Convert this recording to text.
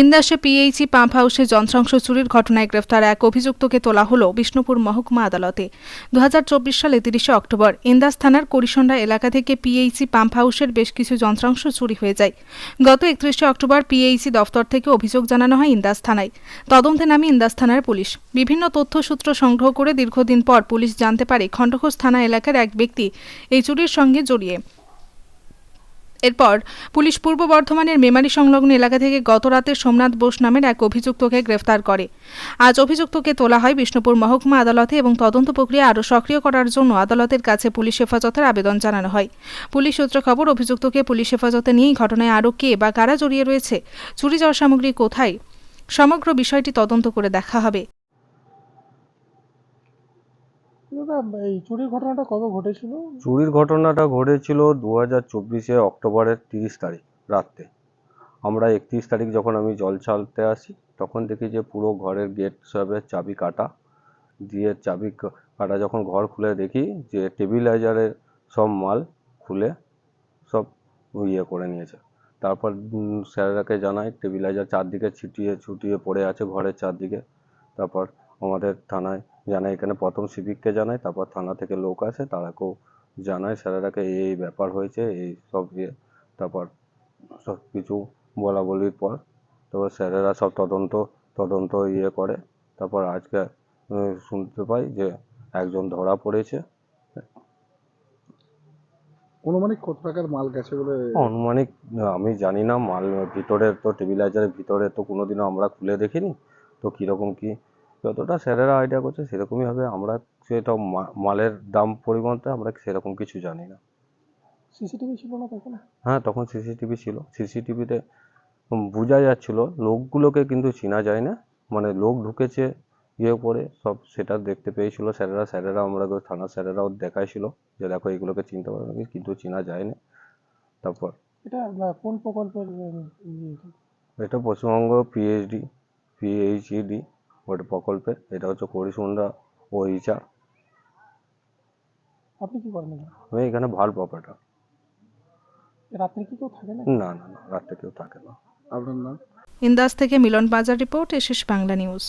ইন্দাসে PHE pump হাউসে যন্ত্রাংশ চুরির ঘটনায় গ্রেফতার এক অভিযুক্তকে তোলা হল বিষ্ণুপুর মহকুমা আদালতে। দু সালে তিরিশে অক্টোবর ইন্দাস থানার করিসন্ডা এলাকা থেকে পিএইচি পাম্প হাউসের বেশ কিছু যন্ত্রাংশ চুরি হয়ে যায়। গত একত্রিশে অক্টোবর পিএইচি দফতর থেকে অভিযোগ জানানো হয় ইন্দাস থানায়। তদন্তে নামে ইন্দাস থানার পুলিশ। বিভিন্ন তথ্যসূত্র সংগ্রহ করে দীর্ঘদিন পর পুলিশ জানতে পারে খণ্ডঘোষ থানা এলাকার এক ব্যক্তি এই চুরির সঙ্গে জড়িয়ে। এরপর পুলিশ পূর্ব বর্ধমানের মেমারি সংলগ্ন এলাকা থেকে গত রাতে সোমনাথ বোস নামের এক অভিযুক্তকে গ্রেফতার করে। আজ অভিযুক্তকে তোলা হয় বিষ্ণুপুর মহকুমা আদালতে এবং তদন্ত প্রক্রিয়া আরও সক্রিয় করার জন্য আদালতের কাছে পুলিশ হেফাজতের আবেদন জানানো হয়। পুলিশ সূত্র খবর, অভিযুক্তকে পুলিশ হেফাজতে নিয়েই ঘটনায় আরও কে বা কারা জড়িয়ে রয়েছে, চুরি যাওয়া সামগ্রী কোথায়, সমগ্র বিষয়টি তদন্ত করে দেখা হবে। এই চুরির ঘটনাটা কবে ঘটেছিল? চুরির ঘটনাটা ঘটেছিল দু হাজার চব্বিশে অক্টোবরের তিরিশ তারিখ, রাত্রে। আমরা একত্রিশ তারিখ যখন আমি জল ছাড়তে আসি, তখন দেখি যে পুরো ঘরের গেট সবের চাবি কাটা। দিয়ে চাবি কাটা যখন ঘর খুলে দেখি যে টেবিলাইজারের সব মাল খুলে সব ইয়ে করে নিয়েছে। তারপর স্যারেরাকে জানাই টেবিলাইজার চারদিকে ছিটিয়ে ছুটিয়ে পড়ে আছে ঘরের চারদিকে। তারপর আমাদের থানায় জানায়। এখানে প্রথম সিভিককে জানায় তারপর থানা থেকে লোক আসে তারাকেও জানায় স্যারেরাকে এই এই ব্যাপার হয়েছে এই সব ইয়ে তারপর সব কিছু বলা বলির পর তারপর স্যারেরা সব তদন্ত তদন্ত ইয়ে করে তারপর আজকে শুনতে পাই যে একজন ধরা পড়েছে। অনুমানিক কত টাকার মাল গেছে বলে? অনুমানিক আমি জানি না মাল ভিতরে তো টেবিলাইজারের ভিতরে তো কোনোদিনও আমরা খুলে দেখিনি তো কীরকম কি যতটা স্যারেরা আইডিয়া করছে সেরকমই হবে। আমরা সেটা মালের দাম পরিমাণটা আমরা সেরকম কিছু জানি না। সিসিটিভি ছিল না তখন? হ্যাঁ তখন সিসিটিভি ছিল। সিসিটিভিতে বোঝা যাচ্ছিল লোকগুলোকে কিন্তু চেনা যায় না। মানে লোক ঢুকেছে ইয়ে করে সব সেটা দেখতে পেয়েছিল স্যারেরা। স্যারেরা আমরা থানার স্যারেরাও দেখাইছিল যে দেখো এগুলোকে চিনতে পারবে না কিন্তু চেনা যায় না। তারপর এটা কোন প্রকল্পের ইয়ে এটা? এটা পশ্চিমবঙ্গ পিএইচডি পিএইচইডি ওটা প্রকল্পের এটা হচ্ছে করিসুন্দা ও ইচা আপনি কি করেন? আমি এখানে ভাল্ব অপারেটর রাত্রে কি কেউ থাকে না? না না না রাত্রে কেউ থাকে না। আপনার নাম? ইন্দাস থেকে মিলন বাজার রিপোর্ট এসেস বাংলা নিউজ।